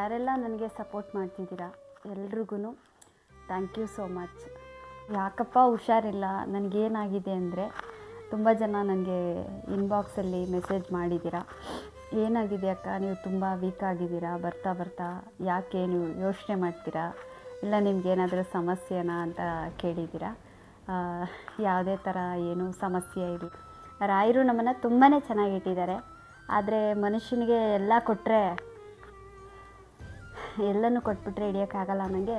ಯಾರೆಲ್ಲ ನನಗೆ ಸಪೋರ್ಟ್ ಮಾಡ್ತಿದ್ದೀರಾ ಎಲ್ರಿಗೂ ಥ್ಯಾಂಕ್ ಯು ಸೋ ಮಚ್ ಯಾಕಪ್ಪ ಹುಷಾರಿಲ್ಲ? ನನಗೇನಾಗಿದೆ ಅಂದರೆ ತುಂಬ ಜನ ನನಗೆ ಇನ್ಬಾಕ್ಸಲ್ಲಿ ಮೆಸೇಜ್ ಮಾಡಿದ್ದೀರಾ. ಏನಾಗಿದೆ ಅಕ್ಕ? ನೀವು ತುಂಬ ವೀಕ್ ಆಗಿದ್ದೀರಾ? ಬರ್ತಾ ಬರ್ತಾ ಯಾಕೆ ನೀವು ಯೋಚನೆ ಮಾಡ್ತೀರಾ? ಇಲ್ಲ ನಿಮ್ಗೇನಾದರೂ ಸಮಸ್ಯೆನಾ ಅಂತ ಕೇಳಿದ್ದೀರಾ? ಯಾವುದೇ ಥರ ಏನು ಸಮಸ್ಯೆ ಇಲ್ಲ. ರಾಯರು ನಮ್ಮನ್ನು ತುಂಬಾ ಚೆನ್ನಾಗಿಟ್ಟಿದ್ದಾರೆ ಆದರೆ ಮನುಷ್ಯನಿಗೆ ಎಲ್ಲ ಕೊಟ್ಟರೆ ಎಲ್ಲನೂ ಕೊಟ್ಬಿಟ್ರೆ ಹಿಡಿಯೋಕ್ಕಾಗಲ್ಲ ನನಗೆ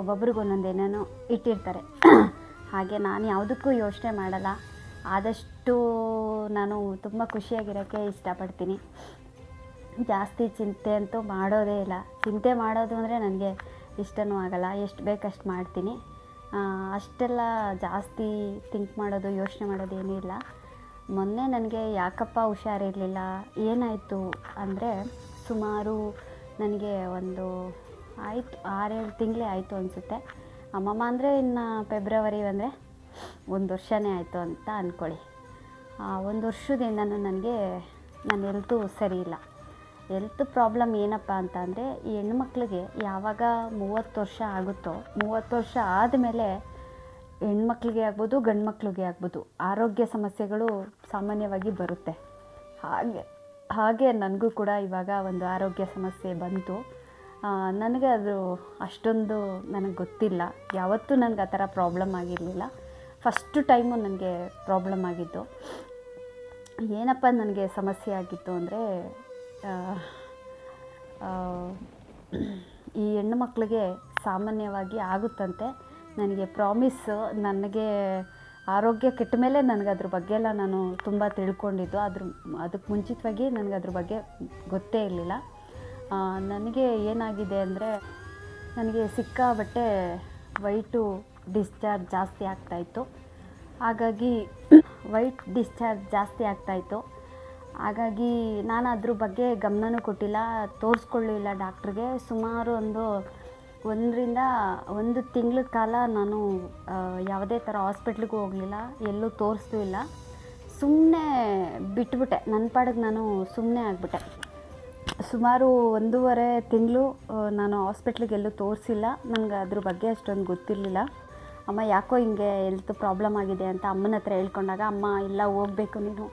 ಒಬ್ಬೊಬ್ರಿಗೆ ಒಂದೊಂದು ಏನೇನೋ ಇಟ್ಟಿರ್ತಾರೆ. ಹಾಗೆ ನಾನು ಯಾವುದಕ್ಕೂ ಯೋಚನೆ ಮಾಡಲ್ಲ. ಆದಷ್ಟು ನಾನು ತುಂಬ ಖುಷಿಯಾಗಿರೋಕ್ಕೆ ಇಷ್ಟಪಡ್ತೀನಿ. ಜಾಸ್ತಿ ಚಿಂತೆ ಅಂತೂ ಮಾಡೋದೇ ಇಲ್ಲ. ಚಿಂತೆ ಮಾಡೋದು ಅಂದರೆ ನನಗೆ ಇಷ್ಟನೂ ಆಗಲ್ಲ. ಎಷ್ಟು ಬೇಕಷ್ಟು ಮಾಡ್ತೀನಿ. ಅಷ್ಟೆಲ್ಲ ಜಾಸ್ತಿ ಥಿಂಕ್ ಮಾಡೋದು, ಯೋಚನೆ ಮಾಡೋದು ಏನೂ ಇಲ್ಲ. ಮೊನ್ನೆ ನನಗೆ ಯಾಕಪ್ಪ ಹುಷಾರಿರಲಿಲ್ಲ, ಏನಾಯಿತು ಅಂದರೆ ಸುಮಾರು ನನಗೆ ಒಂದು ಆಯಿತು, ಆರೇಳು ತಿಂಗಳೇ ಆಯಿತು ಅನಿಸುತ್ತೆ. ಅಮ್ಮಮ್ಮ ಅಂದರೆ ಇನ್ನು ಫೆಬ್ರವರಿ ಅಂದರೆ ಒಂದು ವರ್ಷನೇ ಆಯಿತು ಅಂತ ಅಂದ್ಕೊಳ್ಳಿ ಆ ಒಂದು ವರ್ಷದಿಂದನೂ ನನಗೆ, ನನ್ನ ಹೆಲ್ತು ಸರಿ ಇಲ್ಲ. ಹೆಲ್ತ್ ಪ್ರಾಬ್ಲಮ್ ಏನಪ್ಪ ಅಂತ ಅಂದರೆ ಹೆಣ್ಮಕ್ಳಿಗೆ ಯಾವಾಗ ಮೂವತ್ತು ವರ್ಷ ಆಗುತ್ತೋ, ಮೂವತ್ತು ವರ್ಷ ಆದಮೇಲೆ ಹೆಣ್ಮಕ್ಳಿಗೆ ಆಗ್ಬೋದು ಗಂಡು ಮಕ್ಳಿಗೆ ಆಗ್ಬೋದು, ಆರೋಗ್ಯ ಸಮಸ್ಯೆಗಳು ಸಾಮಾನ್ಯವಾಗಿ ಬರುತ್ತೆ. ಹಾಗೆ. ಹಾಗೆ ನನಗೂ ಕೂಡ ಇವಾಗ ಒಂದು ಆರೋಗ್ಯ ಸಮಸ್ಯೆ ಬಂತು. ನನಗೆ ಅದು ಅಷ್ಟೊಂದು ನನಗೆ ಗೊತ್ತಿಲ್ಲ. ಯಾವತ್ತೂ ನನಗೆ ಆ ಥರ ಪ್ರಾಬ್ಲಮ್ ಆಗಿರಲಿಲ್ಲ. ಫಸ್ಟು ಟೈಮು ನನಗೆ ಪ್ರಾಬ್ಲಮ್ ಆಗಿದ್ದು. ಏನಪ್ಪ ನನಗೆ ಸಮಸ್ಯೆ ಆಗಿತ್ತು ಅಂದರೆ ಈ ಹೆಣ್ಣು ಮಕ್ಕಳಿಗೆ ಸಾಮಾನ್ಯವಾಗಿ ಆಗುತ್ತಂತೆ. ನನಗೆ ಪ್ರಾಮಿಸ್ ನನಗೆ ಆರೋಗ್ಯ ಕೆಟ್ಟ ಮೇಲೆ ನನಗೆ ಅದ್ರ ಬಗ್ಗೆ ಎಲ್ಲ ನಾನು ತುಂಬ ತಿಳ್ಕೊಂಡಿದ್ದು. ಅದ್ರ ಅದಕ್ಕೆ ಮುಂಚಿತವಾಗಿ ನನಗೆ ಅದ್ರ ಬಗ್ಗೆ ಗೊತ್ತೇ ಇರಲಿಲ್ಲ. ನನಗೆ ಏನಾಗಿದೆ ಅಂದರೆ ನನಗೆ ಸಿಕ್ಕಾಬಟ್ಟೆ ವೈಟು ಡಿಸ್ಚಾರ್ಜ್ ಜಾಸ್ತಿ ಆಗ್ತಾಯಿತ್ತು ಹಾಗಾಗಿ ವೈಟ್ ಡಿಸ್ಚಾರ್ಜ್ ಜಾಸ್ತಿ ಆಗ್ತಾಯಿತ್ತು ಹಾಗಾಗಿ ನಾನು ಅದ್ರ ಬಗ್ಗೆ ಗಮನನೂ ಕೊಟ್ಟಿಲ್ಲ. ತೋರಿಸ್ಕೊಳ್ಳಿಲ್ಲ ಡಾಕ್ಟ್ರಿಗೆ. ಸುಮಾರು ಒಂದು ಒಂದರಿಂದ ಒಂದು ತಿಂಗಳ ಕಾಲ ನಾನು ಯಾವುದೇ ಥರ ಹಾಸ್ಪಿಟ್ಲಿಗೂ ಹೋಗಲಿಲ್ಲ, ಎಲ್ಲೂ ತೋರಿಸ್ತೂ ಇಲ್ಲ. ಸುಮ್ಮನೆ ಬಿಟ್ಬಿಟ್ಟೆ. ನನ್ನ ಪಾಡಿಗೆ ನಾನು ಸುಮ್ಮನೆ ಆಗಿಬಿಟ್ಟೆ. ಸುಮಾರು ಒಂದೂವರೆ ತಿಂಗಳು ನಾನು ಹಾಸ್ಪಿಟ್ಲಿಗೆ ಎಲ್ಲೂ ತೋರಿಸಿಲ್ಲ. ನನಗೆ ಅದ್ರ ಬಗ್ಗೆ ಅಷ್ಟೊಂದು ಗೊತ್ತಿರಲಿಲ್ಲ. ಅಮ್ಮ ಯಾಕೋ ಹಿಂಗೆ ಹೆಲ್ತ್ ಪ್ರಾಬ್ಲಮ್ ಆಗಿದೆ ಅಂತ ಅಮ್ಮನ ಹತ್ರ ಹೇಳ್ಕೊಂಡಾಗ, ಅಮ್ಮ, ಇಲ್ಲ, ಹೋಗಬೇಕು ನೀನು.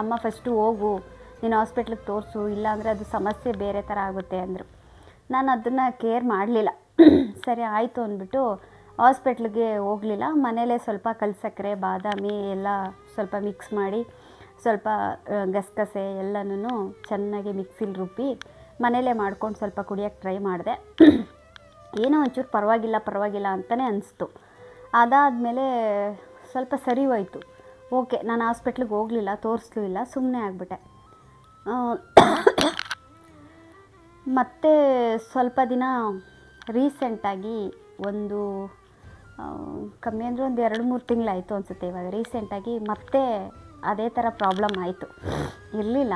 ಅಮ್ಮ ಫಸ್ಟು ಹೋಗು, ನೀನು ಹಾಸ್ಪಿಟ್ಲಿಗೆ ತೋರಿಸು, ಇಲ್ಲಾಂದರೆ ಅದು ಸಮಸ್ಯೆ ಬೇರೆ ಥರ ಆಗುತ್ತೆ ಅಂದರು. ನಾನು ಅದನ್ನು ಕೇರ್ ಮಾಡಲಿಲ್ಲ. ಸರಿ, ಆಯಿತು ಅಂದ್ಬಿಟ್ಟು ಹಾಸ್ಪಿಟ್ಲಿಗೆ ಹೋಗಲಿಲ್ಲ. ಮನೇಲೇ ಸ್ವಲ್ಪ ಕಲ್ಸಕ್ಕರೆ ಬಾದಾಮಿ ಎಲ್ಲ ಸ್ವಲ್ಪ ಮಿಕ್ಸ್ ಮಾಡಿ ಸ್ವಲ್ಪ ಗಸಗಸೆ ಎಲ್ಲನೂ ಚೆನ್ನಾಗಿ ಮಿಕ್ಸಿಲಿ ರುಬ್ಬಿ ಮನೇಲೇ ಮಾಡ್ಕೊಂಡು ಸ್ವಲ್ಪ ಕುಡಿಯೋಕ್ಕೆ ಟ್ರೈ ಮಾಡಿದೆ. ಏನೋ ಒಂಚೂರು ಪರವಾಗಿಲ್ಲ ಪರವಾಗಿಲ್ಲ ಅಂತಲೇ ಅನಿಸ್ತು. ಅದಾದಮೇಲೆ ಸ್ವಲ್ಪ ಸರಿ ಹೋಯ್ತು. ಓಕೆ, ನಾನು ಹಾಸ್ಪಿಟ್ಲಿಗೆ ಹೋಗಲಿಲ್ಲ, ತೋರಿಸ್ಲೂ ಇಲ್ಲ ಸುಮ್ಮನೆ ಆಗಿಬಿಟ್ಟೆ. ಮತ್ತು ಸ್ವಲ್ಪ ದಿನ ರೀಸೆಂಟಾಗಿ ಒಂದು ಕಮ್ಮಿ ಅಂದರೆ ಒಂದು ಎರಡು ಮೂರು ತಿಂಗಳಾಯಿತು ಅನಿಸುತ್ತೆ ಇವಾಗ. ರೀಸೆಂಟಾಗಿ ಮತ್ತೆ ಅದೇ ಥರ ಪ್ರಾಬ್ಲಮ್ ಆಯಿತು. ಇರಲಿಲ್ಲ,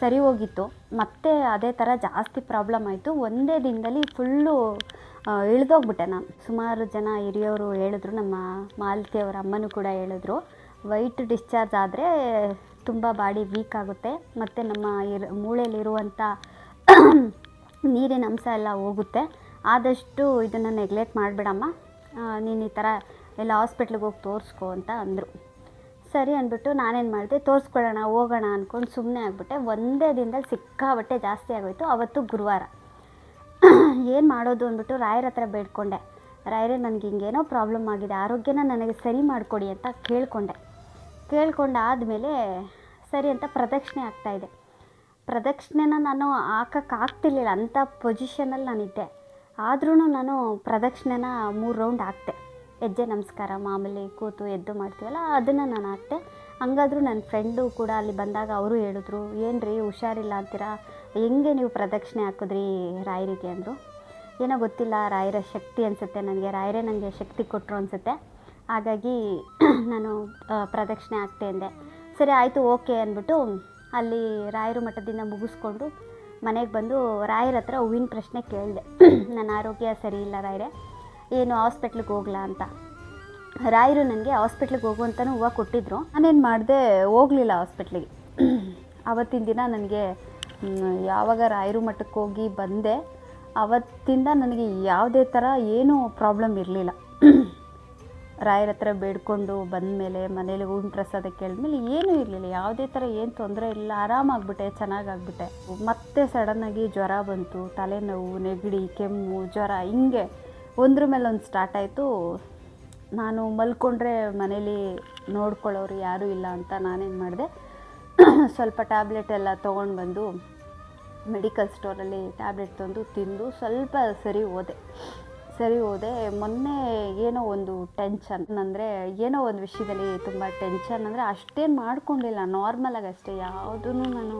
ಸರಿ ಹೋಗಿತ್ತು. ಮತ್ತೆ ಅದೇ ಥರ ಜಾಸ್ತಿ ಪ್ರಾಬ್ಲಮ್ ಆಯಿತು. ಒಂದೇ ದಿನದಲ್ಲಿ ಫುಲ್ಲು ಇಳಿದೋಗ್ಬಿಟ್ಟೆ ನಾನು. ಸುಮಾರು ಜನ ಹಿರಿಯವರು ಹೇಳಿದ್ರು, ನಮ್ಮ ಮಾಲತಿಯವರ ಅಮ್ಮನೂ ಕೂಡ ಹೇಳಿದ್ರು ವೈಟ್ ಡಿಸ್ಚಾರ್ಜ್ ಆದರೆ ತುಂಬ ಬಾಡಿ ವೀಕ್ ಆಗುತ್ತೆ. ಮತ್ತು ನಮ್ಮ ಇರ್ ಮೂಳೆಯಲ್ಲಿರುವಂಥ ನೀರಿನ ಅಂಶ ಎಲ್ಲ ಹೋಗುತ್ತೆ. ಆದಷ್ಟು ಇದನ್ನು ನೆಗ್ಲೆಕ್ಟ್ ಮಾಡಿಬಿಡಮ್ಮ. ನೀನು ಈ ಥರ ಎಲ್ಲ ಹಾಸ್ಪಿಟ್ಲಿಗೆ ಹೋಗಿ ತೋರಿಸ್ಕೊ ಅಂತ ಅಂದರು. ಸರಿ ಅಂದ್ಬಿಟ್ಟು ನಾನೇನು ಮಾಡಿದೆ, ತೋರಿಸ್ಕೊಳ್ಳೋಣ, ಹೋಗೋಣ ಅಂದ್ಕೊಂಡು ಸುಮ್ಮನೆ ಆಗಿಬಿಟ್ಟೆ. ಒಂದೇ ದಿನದಲ್ಲಿ ಸಿಕ್ಕಾಬಟ್ಟೆ ಜಾಸ್ತಿ ಆಗೋಯಿತು. ಅವತ್ತು ಗುರುವಾರ. ಏನು ಮಾಡೋದು ಅಂದ್ಬಿಟ್ಟು ರಾಯರ ಹತ್ರ ಬೇಡ್ಕೊಂಡೆ. ರಾಯರೇ, ನನಗೆ ಹಿಂಗೇನೋ ಪ್ರಾಬ್ಲಮ್ ಆಗಿದೆ. ಆರೋಗ್ಯನ ನನಗೆ ಸರಿ ಮಾಡಿಕೊಡಿ ಅಂತ ಕೇಳಿಕೊಂಡೆ. ಕೇಳ್ಕೊಂಡಾದಮೇಲೆ ಸರಿ ಅಂತ ಪ್ರದಕ್ಷಿಣೆ ಆಗ್ತಾಯಿದೆ ಪ್ರದಕ್ಷಿಣೆನ ನಾನು ಹಾಕಕ್ಕೆ ಆಗ್ತಿರ್ಲಿಲ್ಲ. ಅಂಥ ಪೊಸಿಷನಲ್ಲಿ ನಾನಿದ್ದೆ. ಆದ್ರೂ ನಾನು ಪ್ರದಕ್ಷಿಣೆನ ಮೂರು ರೌಂಡ್ ಹಾಕ್ತೆ ಹೆಜ್ಜೆ ನಮಸ್ಕಾರ, ಮಾಮೂಲಿ ಕೂತು ಎದ್ದು ಮಾಡ್ತೀವಲ್ಲ, ಅದನ್ನು ನಾನು ಹಾಕ್ತೆ ಹಂಗಾದ್ರೂ ನನ್ನ ಫ್ರೆಂಡು ಕೂಡ ಅಲ್ಲಿ ಬಂದಾಗ ಅವರು ಹೇಳಿದ್ರು ಏನು ರೀ ಹುಷಾರಿಲ್ಲ ಅಂತೀರಾ? ಹೆಂಗೆ ನೀವು ಪ್ರದಕ್ಷಿಣೆ ಹಾಕಿದ್ರಿ ರಾಯರಿಗೆ? ಅಂದರು. ಏನೋ ಗೊತ್ತಿಲ್ಲ, ರಾಯರ ಶಕ್ತಿ ಅನಿಸುತ್ತೆ ನನಗೆ. ರಾಯರೇ ನನಗೆ ಶಕ್ತಿ ಕೊಟ್ಟರು ಅನಿಸುತ್ತೆ. ಹಾಗಾಗಿ ನಾನು ಪ್ರದಕ್ಷಿಣೆ ಹಾಕ್ತೆ ಅಂದೆ. ಸರಿ, ಆಯಿತು, ಓಕೆ ಅಂದ್ಬಿಟ್ಟು ಅಲ್ಲಿ ರಾಯರು ಮಠದಿಂದ ಮುಗಿಸ್ಕೊಂಡು ಮನೆಗೆ ಬಂದು ರಾಯರ ಹತ್ರ ಹೂವಿನ ಪ್ರಶ್ನೆ ಕೇಳಿದೆ. ನನ್ನ ಆರೋಗ್ಯ ಸರಿ ಇಲ್ಲ ರಾಯರೇ, ಏನು ಹಾಸ್ಪಿಟ್ಲಿಗೆ ಹೋಗ್ಲಾ ಅಂತ. ರಾಯರು ನನಗೆ ಹಾಸ್ಪಿಟ್ಲಿಗೆ ಹೋಗುವಂತನೂ ಹೂವು ಕೊಟ್ಟಿದ್ರು. ನಾನೇನು ಮಾಡಿದೆ, ಹೋಗಲಿಲ್ಲ ಹಾಸ್ಪಿಟ್ಲಿಗೆ. ಆವತ್ತಿನ ದಿನ ನನಗೆ ಯಾವಾಗ ರಾಯರು ಮಠಕ್ಕೆ ಹೋಗಿ ಬಂದೆ, ಅವತ್ತಿಂದ ನನಗೆ ಯಾವುದೇ ಥರ ಏನೂ ಪ್ರಾಬ್ಲಮ್ ಇರಲಿಲ್ಲ. ರಾಯರ ಹತ್ರ ಬೇಡ್ಕೊಂಡು ಬಂದಮೇಲೆ ಮನೇಲಿ ಹೂವಿನ ಪ್ರಸಾದ ಕೇಳಿದ್ಮೇಲೆ ಏನೂ ಇರಲಿಲ್ಲ. ಯಾವುದೇ ಥರ ಏನು ತೊಂದರೆ ಇಲ್ಲ. ಆರಾಮಾಗ್ಬಿಟ್ಟೆ, ಚೆನ್ನಾಗಾಗ್ಬಿಟ್ಟೆ. ಮತ್ತೆ ಸಡನ್ನಾಗಿ ಜ್ವರ ಬಂತು. ತಲೆನೋವು, ನೆಗಡಿ, ಕೆಮ್ಮು, ಜ್ವರ ಹಿಂಗೆ ಒಂದ್ರ ಮೇಲೆ ಒಂದು ಸ್ಟಾರ್ಟ್ ಆಯಿತು. ನಾನು ಮಲ್ಕೊಂಡ್ರೆ ಮನೇಲಿ ನೋಡ್ಕೊಳ್ಳೋರು ಯಾರೂ ಇಲ್ಲ ಅಂತ ನಾನೇನು ಮಾಡಿದೆ. ಸ್ವಲ್ಪ ಟ್ಯಾಬ್ಲೆಟ್ ಎಲ್ಲ ತೊಗೊಂಡು ಬಂದು ಮೆಡಿಕಲ್ ಸ್ಟೋರಲ್ಲಿ ಟ್ಯಾಬ್ಲೆಟ್ ತಂದು ತಿಂದು ಸ್ವಲ್ಪ ಸರಿ ಹೋದೆ. ಸರಿ ಹೋದೆ. ಮೊನ್ನೆ ಏನೋ ಒಂದು ಟೆನ್ಷನ್ ಅಂದರೆ ಏನೋ ಒಂದು ವಿಷಯದಲ್ಲಿ ತುಂಬ ಟೆನ್ಷನ್ ಅಂದರೆ ಅಷ್ಟೇನು ಮಾಡ್ಕೊಂಡಿಲ್ಲ. ನಾರ್ಮಲಾಗಿ ಅಷ್ಟೇ. ಯಾವುದೂ ನಾನು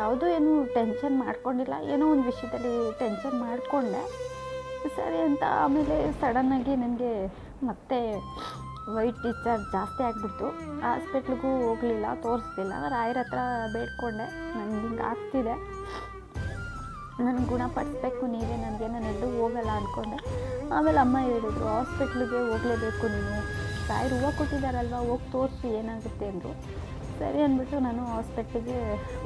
ಯಾವುದೂ ಏನು ಟೆನ್ಷನ್ ಮಾಡ್ಕೊಂಡಿಲ್ಲ. ಏನೋ ಒಂದು ವಿಷಯದಲ್ಲಿ ಟೆನ್ಷನ್ ಮಾಡಿಕೊಂಡೆ. ಸರಿ ಅಂತ ಆಮೇಲೆ ಸಡನ್ನಾಗಿ ನನಗೆ ಮತ್ತೆ ವೈಟ್ ಡಿಸ್ಚಾರ್ಜ್ ಜಾಸ್ತಿ ಆಗಿಬಿಡ್ತು. ಹಾಸ್ಪಿಟ್ಲಿಗೂ ಹೋಗಲಿಲ್ಲ, ತೋರಿಸ್ಲಿಲ್ಲ. ರಾಯರ ಹತ್ರ ಬೇಡ್ಕೊಂಡೆ. ನನಗೆ ಹಿಂಗೆ ಆಗ್ತಿದೆ. ನಾನು ಗುಣಪಡಿಸ್ಬೇಕು ನೀವೇ ನನಗೆ, ನಾನು ಎಲ್ಲೂ ಹೋಗಲ್ಲ ಅಂದ್ಕೊಂಡೆ ಆಮೇಲೆ ಅಮ್ಮ ಹೇಳಿದ್ರು, ಹಾಸ್ಪಿಟ್ಲಿಗೆ ಹೋಗಲೇಬೇಕು ನೀನು. ರಾಯರು ಹೂವು ಕೊಟ್ಟಿದ್ದಾರಲ್ವ ಹೋಗಿ ತೋರಿಸಿ ಏನಾಗುತ್ತೆ ಅಂದರು. ಸರಿ ಅಂದ್ಬಿಟ್ಟು ನಾನು ಹಾಸ್ಪಿಟ್ಲಿಗೆ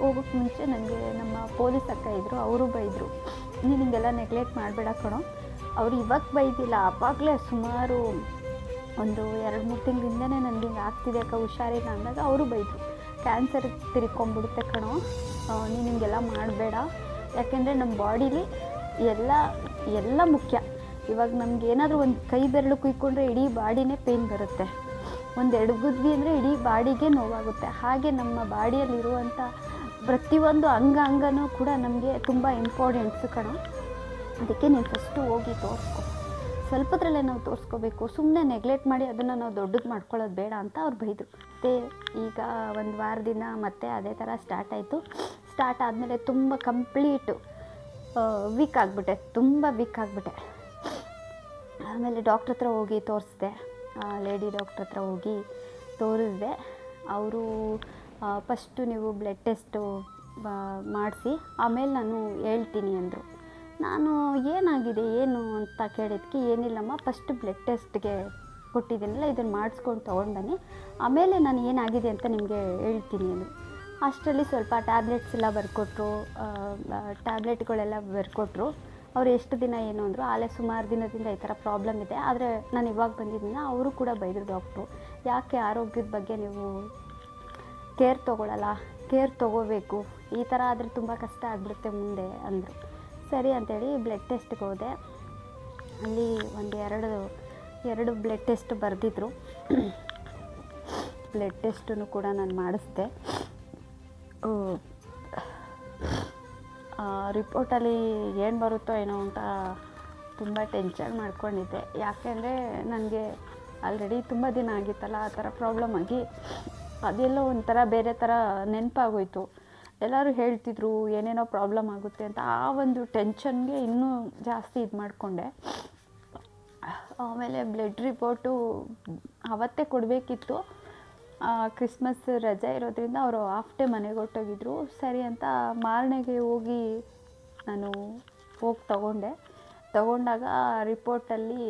ಹೋಗೋಕ್ಕೆ ಮುಂಚೆ ನನಗೆ ನಮ್ಮ ಪೊಲೀಸ್ ಅಕ್ಕ ಇದ್ದರು ಅವರು ಬೈದರು. ನೀನು ಹಿಂಗೆಲ್ಲ ನೆಗ್ಲೆಕ್ಟ್ ಮಾಡಬೇಡ ಕಣೋ. ಅವ್ರು ಇವಾಗ ಬೈದಿಲ್ಲ, ಅವಾಗಲೇ ಸುಮಾರು ಒಂದು ಎರಡು ಮೂರು ತಿಂಗಳಿಂದನೇ ನನಗೆ ಹಿಂಗೆ ಆಗ್ತಿದೆ ಅಕ್ಕ, ಹುಷಾರಿಲ್ಲ ಅಂದಾಗ ಅವರು ಬೈದರು. ಕ್ಯಾನ್ಸರ್ ತಿರ್ಕೊಂಬಿಡುತ್ತೆ ಕಣೋ ನೀನು ಹಿಂಗೆಲ್ಲ ಮಾಡಬೇಡ. ಯಾಕೆಂದರೆ ನಮ್ಮ ಬಾಡಿಲಿ ಎಲ್ಲ ಎಲ್ಲ ಮುಖ್ಯ. ಇವಾಗ ನಮ್ಗೆ ಏನಾದರೂ ಒಂದು ಕೈ ಬೆರಳು ಕುಯ್ಕೊಂಡ್ರೆ ಇಡೀ ಬಾಡಿನೇ ಪೇಯ್ನ್ ಬರುತ್ತೆ. ಒಂದು ಎಡಗುದ್ವಿ ಅಂದರೆ ಇಡೀ ಬಾಡಿಗೆ ನೋವಾಗುತ್ತೆ. ಹಾಗೆ ನಮ್ಮ ಬಾಡಿಯಲ್ಲಿರುವಂಥ ಪ್ರತಿಯೊಂದು ಅಂಗ ಅಂಗನೂ ಕೂಡ ನಮಗೆ ತುಂಬ ಇಂಪಾರ್ಟೆಂಟ್ಸು ಕಣ. ಅದಕ್ಕೆ ನೀವು ಫಸ್ಟು ಹೋಗಿ ತೋರಿಸ್ಕೊ. ಸ್ವಲ್ಪದ್ರಲ್ಲೇ ನಾವು ತೋರಿಸ್ಕೋಬೇಕು. ಸುಮ್ಮನೆ ನೆಗ್ಲೆಕ್ಟ್ ಮಾಡಿ ಅದನ್ನು ನಾವು ದೊಡ್ಡದು ಮಾಡ್ಕೊಳ್ಳೋದು ಬೇಡ ಅಂತ ಅವ್ರು ಬೈದರು. ಮತ್ತು ಈಗ ಒಂದು ವಾರದಿಂದ ಮತ್ತೆ ಅದೇ ಥರ ಸ್ಟಾರ್ಟ್ ಆಯಿತು. ಸ್ಟಾರ್ಟ್ ಆದಮೇಲೆ ತುಂಬ ಕಂಪ್ಲೀಟು ವೀಕ್ ಆಗಿಬಿಟ್ಟೆ. ತುಂಬ ವೀಕ್ ಆಗಿಬಿಟ್ಟೆ. ಆಮೇಲೆ ಡಾಕ್ಟ್ರ್ ಹತ್ರ ಹೋಗಿ ತೋರಿಸ್ದೆ. ಲೇಡಿ ಡಾಕ್ಟ್ರ್ ಹತ್ರ ಹೋಗಿ ತೋರಿಸ್ದೆ. ಅವರು ಫಸ್ಟು ನೀವು ಬ್ಲಡ್ ಟೆಸ್ಟು ಮಾಡಿಸಿ. ಆಮೇಲೆ ನಾನು ಹೇಳ್ತೀನಿ ಅಂದರು. ನಾನು ಏನಾಗಿದೆ, ಏನು ಅಂತ ಕೇಳಿದ್ಕೆ ಏನಿಲ್ಲಮ್ಮ ಫಸ್ಟ್ ಬ್ಲಡ್ ಟೆಸ್ಟ್ಗೆ ಕೊಟ್ಟಿದ್ದೀನಲ್ಲ, ಇದನ್ನು ಮಾಡಿಸ್ಕೊಂಡು ತೊಗೊಂಡು ಬನ್ನಿ ಆಮೇಲೆ ನಾನು ಏನಾಗಿದೆ ಅಂತ ನಿಮಗೆ ಹೇಳ್ತೀನಿ ಅದು. ಅಷ್ಟರಲ್ಲಿ ಸ್ವಲ್ಪ ಟ್ಯಾಬ್ಲೆಟ್ಸ್ ಎಲ್ಲ ಬರ್ಕೊಟ್ರು ಟ್ಯಾಬ್ಲೆಟ್ಗಳೆಲ್ಲ ಬರ್ಕೊಟ್ರು. ಅವ್ರು ಎಷ್ಟು ದಿನ ಏನು ಅಂದರು, ಆಲೇ ಸುಮಾರು ದಿನದಿಂದ ಈ ಥರ ಪ್ರಾಬ್ಲಮ್ ಇದೆ. ಆದರೆ ನಾನು ಇವಾಗ ಬಂದಿದ್ದೀನಿ ಅವರು ಕೂಡ ಬೈದರು ಡಾಕ್ಟ್ರು ಯಾಕೆ ಆರೋಗ್ಯದ ಬಗ್ಗೆ ನೀವು ಕೇರ್ ತೊಗೊಳ್ಳಲ್ಲ ಕೇರ್ ತೊಗೋಬೇಕು. ಈ ಥರ ಆದರೆ ತುಂಬ ಕಷ್ಟ ಆಗಿಬಿಡುತ್ತೆ ಮುಂದೆ ಅಂದರು. ಸರಿ ಅಂತೇಳಿ ಬ್ಲಡ್ ಟೆಸ್ಟ್ಗೆ ಹೋದೆ. ಅಲ್ಲಿ ಒಂದು ಎರಡು ಎರಡು ಬ್ಲಡ್ ಟೆಸ್ಟ್ ಬರೆದಿದ್ರು. ಬ್ಲಡ್ ಟೆಸ್ಟನ್ನು ಕೂಡ ನಾನು ಮಾಡಿಸ್ದೆ. ರಿಪೋರ್ಟಲ್ಲಿ ಏನು ಬರುತ್ತೋ ಏನೋ ಅಂತ ತುಂಬ ಟೆನ್ಷನ್ ಮಾಡ್ಕೊಂಡಿದ್ದೆ. ಯಾಕೆಂದರೆ ನನಗೆ ಆಲ್ರೆಡಿ ತುಂಬ ದಿನ ಆಗಿತ್ತಲ್ಲ, ಆ ಥರ ಪ್ರಾಬ್ಲಮ್ ಆಗಿ ಅದೆಲ್ಲೋ ಒಂಥರ ಬೇರೆ ಥರ ನೆನಪಾಗೋಯ್ತು. ಎಲ್ಲರೂ ಹೇಳ್ತಿದ್ರು, ಏನೇನೋ ಪ್ರಾಬ್ಲಮ್ ಆಗುತ್ತೆ ಅಂತ. ಆ ಒಂದು ಟೆನ್ಷನ್ಗೆ ಇನ್ನೂ ಜಾಸ್ತಿ ಇದು ಮಾಡಿಕೊಂಡೆ. ಆಮೇಲೆ ಬ್ಲಡ್ ರಿಪೋರ್ಟು ಅವತ್ತೇ ಕೊಡಬೇಕಿತ್ತು. ಕ್ರಿಸ್ಮಸ್ ರಜೆ ಇರೋದ್ರಿಂದ ಅವರು ಹಾಫ್ ಡೇ ಮನೆಗೆ ಹೊಟ್ಟೋಗಿದ್ರು ಸರಿ ಅಂತ ಮಾರನೆಗೆ ಹೋಗಿ ನಾನು ಹೋಗಿ ತಗೊಂಡೆ. ತಗೊಂಡಾಗ ರಿಪೋರ್ಟಲ್ಲಿ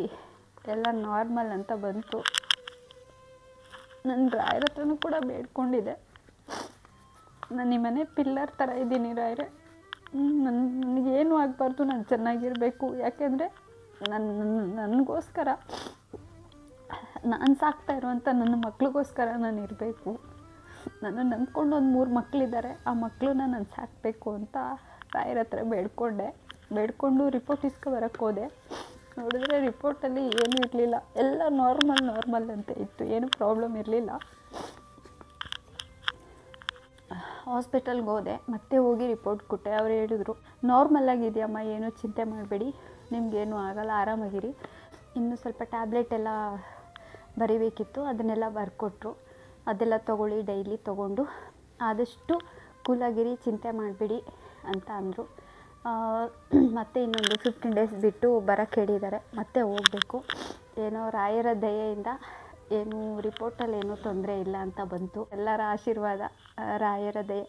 ಎಲ್ಲ ನಾರ್ಮಲ್ ಅಂತ ಬಂತು. ನನ್ನ ರಾಯರ ಹತ್ರನೂ ಕೂಡ ಬೇಡ್ಕೊಂಡಿದ್ದೆ ನಾನು ಈ ಮನೆ ಪಿಲ್ಲರ್ ಥರ ಇದ್ದೀನಿ ರಾಯ್ರೆ. ನನ್ನ ನನಗೇನು ಆಗಬಾರ್ದು, ನಾನು ಚೆನ್ನಾಗಿರಬೇಕು. ಯಾಕೆಂದರೆ ನನ್ನ ನನಗೋಸ್ಕರ, ನಾನು ಸಾಕ್ತಾ ಇರುವಂಥ ನನ್ನ ಮಕ್ಳಿಗೋಸ್ಕರ ನಾನು ಇರಬೇಕು. ನಾನು ನಂಬ್ಕೊಂಡು ಒಂದು ಮೂರು ಮಕ್ಕಳಿದ್ದಾರೆ ಆ ಮಕ್ಕಳನ್ನ ನಾನು ಸಾಕಬೇಕು ಅಂತ ರಾಯರ ಹತ್ರ ಬೇಡ್ಕೊಂಡೆ. ಬೇಡ್ಕೊಂಡು ರಿಪೋರ್ಟ್ ಇಸ್ಕೊ ಬರೋಕ್ಕೆ ಹೋದೆ. ನೋಡಿದ್ರೆ ರಿಪೋರ್ಟಲ್ಲಿ ಏನೂ ಇರಲಿಲ್ಲ. ಎಲ್ಲ ನಾರ್ಮಲ್ ನಾರ್ಮಲ್ ಅಂತ ಇತ್ತು. ಏನೂ ಪ್ರಾಬ್ಲಮ್ ಇರಲಿಲ್ಲ. ಹಾಸ್ಪಿಟಲ್ಗೆ ಹೋದೆ, ಮತ್ತೆ ಹೋಗಿ ರಿಪೋರ್ಟ್ ಕೊಟ್ಟೆ. ಅವ್ರು ಹೇಳಿದ್ರು, ನಾರ್ಮಲ್ ಆಗಿದೆಯಮ್ಮ, ಏನೂ ಚಿಂತೆ ಮಾಡಬೇಡಿ ನಿಮಗೇನು ಆಗಲ್ಲ, ಆರಾಮಾಗಿರಿ. ಇನ್ನು ಸ್ವಲ್ಪ ಟ್ಯಾಬ್ಲೆಟ್ ಎಲ್ಲ ಬರಿಬೇಕಿತ್ತು, ಅದನ್ನೆಲ್ಲ ಬರ್ಕೊಟ್ರು. ಅದೆಲ್ಲ ತೊಗೊಳ್ಳಿ, ಡೈಲಿ ತೊಗೊಂಡು. ಆದಷ್ಟು ಕೂಲಾಗಿರಿ, ಚಿಂತೆ ಮಾಡಬೇಡಿ, ಅಂತ ಅಂದರು. ಮತ್ತು ಇನ್ನೊಂದು ಫಿಫ್ಟೀನ್ ಡೇಸ್ ಬಿಟ್ಟು ಬರೋಕ್ಕೆ ಹೇಳಿದ್ದಾರೆ. ಮತ್ತೆ ಹೋಗಬೇಕು. ಏನೋ ರಾಯರ ದಯೆಯಿಂದ ಏನು ರಿಪೋರ್ಟಲ್ಲಿ ಏನೂ ತೊಂದರೆ ಇಲ್ಲ ಅಂತ ಬಂತು. ಎಲ್ಲರ ಆಶೀರ್ವಾದ ರಾಯರದೇ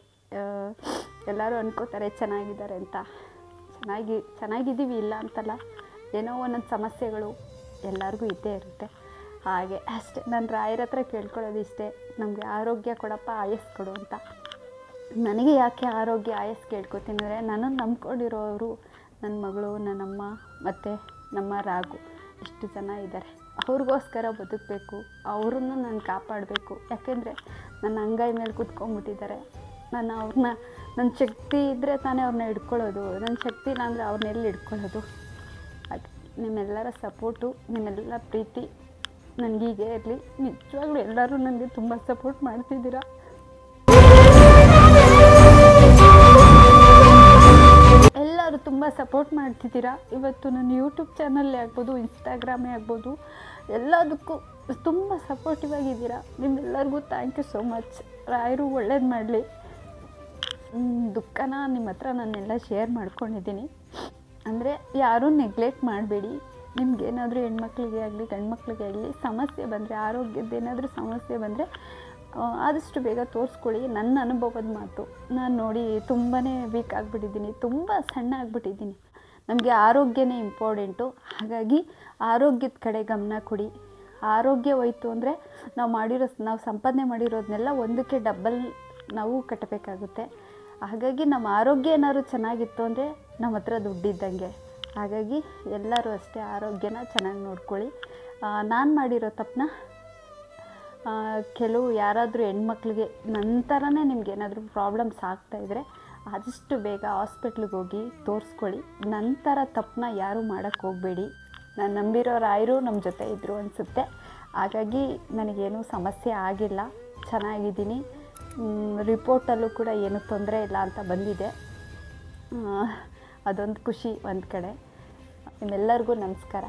ಎಲ್ಲರೂ ಅನ್ಕೋತಾರೆ ಚೆನ್ನಾಗಿದ್ದಾರೆ ಅಂತ. ಚೆನ್ನಾಗಿ, ಚೆನ್ನಾಗಿದ್ದೀವಿ ಇಲ್ಲ ಅಂತಲ್ಲ, ಏನೋ ಒಂದೊಂದು ಸಮಸ್ಯೆಗಳು ಎಲ್ಲರಿಗೂ ಇದ್ದೇ ಇರುತ್ತೆ. ಹಾಗೆ ಅಷ್ಟೇ, ನಾನು ರಾಯರ ಹತ್ರ ಕೇಳ್ಕೊಳ್ಳೋದು ಇಷ್ಟೇ. ನಮಗೆ ಆರೋಗ್ಯ ಕೊಡಪ್ಪ, ಆಯಸ್ ಕೊಡು ಅಂತ. ನನಗೆ ಯಾಕೆ ಆರೋಗ್ಯ, ಆಯಸ್ ಕೇಳ್ಕೊತೀನಿ ಅಂದರೆ ನನ್ನನ್ನು ನಂಬ್ಕೊಂಡಿರೋರು ನನ್ನ ಮಗಳು, ನನ್ನಮ್ಮ ಮತ್ತು ನಮ್ಮ ರಾಗು ಇಷ್ಟು ಜನ ಇದ್ದಾರೆ. ಅವ್ರಿಗೋಸ್ಕರ ಬದುಕಬೇಕು, ಅವ್ರನ್ನ ನಾನು ಕಾಪಾಡಬೇಕು. ಯಾಕೆಂದರೆ ನನ್ನ ಅಂಗೈ ಮೇಲೆ ಕುತ್ಕೊಂಡ್ಬಿಟ್ಟಿದ್ದಾರೆ. ನಾನು ಅವ್ರನ್ನ, ನನ್ನ ಶಕ್ತಿ ಇದ್ದರೆ ತಾನೇ ಅವ್ರನ್ನ ಹಿಡ್ಕೊಳ್ಳೋದು. ನನ್ನ ಶಕ್ತಿ ಇಲ್ಲ ಅಂದರೆ ಅವ್ರನ್ನ ಎಲ್ಲಿ ಹಿಡ್ಕೊಳ್ಳೋದು? ಹಾಗೆ ನಿಮ್ಮೆಲ್ಲರ ಸಪೋರ್ಟು ನಿಮ್ಮೆಲ್ಲ ಪ್ರೀತಿ ನನಗೀಗೆ ಇರಲಿ. ನಿಜವಾಗ್ಲೂ ಎಲ್ಲರೂ ನನಗೆ ತುಂಬ ಸಪೋರ್ಟ್ ಮಾಡ್ತಿದ್ದೀರಾ? ತುಂಬ ಸಪೋರ್ಟ್ ಮಾಡ್ತಿದ್ದೀರಾ? ಇವತ್ತು ನನ್ನ ಯೂಟ್ಯೂಬ್ ಚಾನಲ್ಲೇ ಆಗ್ಬೋದು, ಇನ್ಸ್ಟಾಗ್ರಾಮೇ ಆಗ್ಬೋದು, ಎಲ್ಲದಕ್ಕೂ ತುಂಬ ಸಪೋರ್ಟಿವ್ ಆಗಿದ್ದೀರಾ? ನಿಮ್ಮೆಲ್ಲರಿಗೂ ಥ್ಯಾಂಕ್ ಯು ಸೋ ಮಚ್ ರಾಯರು ಒಳ್ಳೇದು ಮಾಡಲಿ. ದುಃಖನ ನಿಮ್ಮ ಹತ್ರ ನಾನೆಲ್ಲ ಶೇರ್ ಮಾಡ್ಕೊಂಡಿದ್ದೀನಿ. ಅಂದರೆ ಯಾರೂ ನೆಗ್ಲೆಕ್ಟ್ ಮಾಡಬೇಡಿ. ನಿಮ್ಗೇನಾದರೂ ಹೆಣ್ಮಕ್ಳಿಗೆ ಆಗಲಿ ಗಂಡು ಮಕ್ಳಿಗೆ ಆಗಲಿ ಸಮಸ್ಯೆ ಬಂದರೆ ಆರೋಗ್ಯದ್ದೇನಾದರೂ ಸಮಸ್ಯೆ ಬಂದರೆ ಆದಷ್ಟು ಬೇಗ ತೋರಿಸ್ಕೊಳ್ಳಿ ನನ್ನ ಅನುಭವದ ಮಾತು. ನಾನು ನೋಡಿ ತುಂಬಾ ವೀಕ್ ಆಗಿಬಿಟ್ಟಿದ್ದೀನಿ, ತುಂಬ ಸಣ್ಣ ಆಗಿಬಿಟ್ಟಿದ್ದೀನಿ. ನಮಗೆ ಆರೋಗ್ಯನೇ ಇಂಪಾರ್ಟೆಂಟು ಹಾಗಾಗಿ ಆರೋಗ್ಯದ ಕಡೆ ಗಮನ ಕೊಡಿ. ಆರೋಗ್ಯ ಹೋಯ್ತು ಅಂದರೆ ನಾವು ಮಾಡಿರೋ, ನಾವು ಸಂಪಾದನೆ ಮಾಡಿರೋದನ್ನೆಲ್ಲ ಒಂದಕ್ಕೆ ಡಬ್ಬಲ್ ನಾವು ಕಟ್ಟಬೇಕಾಗುತ್ತೆ. ಹಾಗಾಗಿ ನಮ್ಮ ಆರೋಗ್ಯ ಏನಾದ್ರು ಚೆನ್ನಾಗಿತ್ತು ಅಂದರೆ ನಮ್ಮ ಹತ್ರ ದುಡ್ಡಿದ್ದಂಗೆ. ಹಾಗಾಗಿ ಎಲ್ಲರೂ ಅಷ್ಟೇ ಆರೋಗ್ಯನ ಚೆನ್ನಾಗಿ ನೋಡ್ಕೊಳ್ಳಿ. ನಾನು ಮಾಡಿರೋ ತಪ್ಪನ್ನ ಕೆಲವು ಯಾರಾದರೂ ಹೆಣ್ಮಕ್ಳಿಗೆ ನನ್ನ ಥರನೇ ನಿಮ್ಗೆ ಏನಾದರೂ ಪ್ರಾಬ್ಲಮ್ಸ್ ಆಗ್ತಾಯಿದ್ರೆ ಆದಷ್ಟು ಬೇಗ ಹಾಸ್ಪಿಟ್ಲಿಗೆ ಹೋಗಿ ತೋರಿಸ್ಕೊಳ್ಳಿ. ನಂತರ ತಪ್ಪನ್ನ ಯಾರೂ ಮಾಡೋಕ್ಕೆ ಹೋಗಬೇಡಿ. ನಾನು ನಂಬಿರೋ ರಾಯರು ನಮ್ಮ ಜೊತೆ ಇದ್ದರು ಅನಿಸುತ್ತೆ. ಹಾಗಾಗಿ ನನಗೇನೂ ಸಮಸ್ಯೆ ಆಗಿಲ್ಲ. ಚೆನ್ನಾಗಿದ್ದೀನಿ. ರಿಪೋರ್ಟಲ್ಲೂ ಕೂಡ ಏನೂ ತೊಂದರೆ ಇಲ್ಲ ಅಂತ ಬಂದಿದೆ. ಅದೊಂದು ಖುಷಿ ಒಂದು ಕಡೆ. ನಿಮ್ಮೆಲ್ಲರಿಗೂ ನಮಸ್ಕಾರ.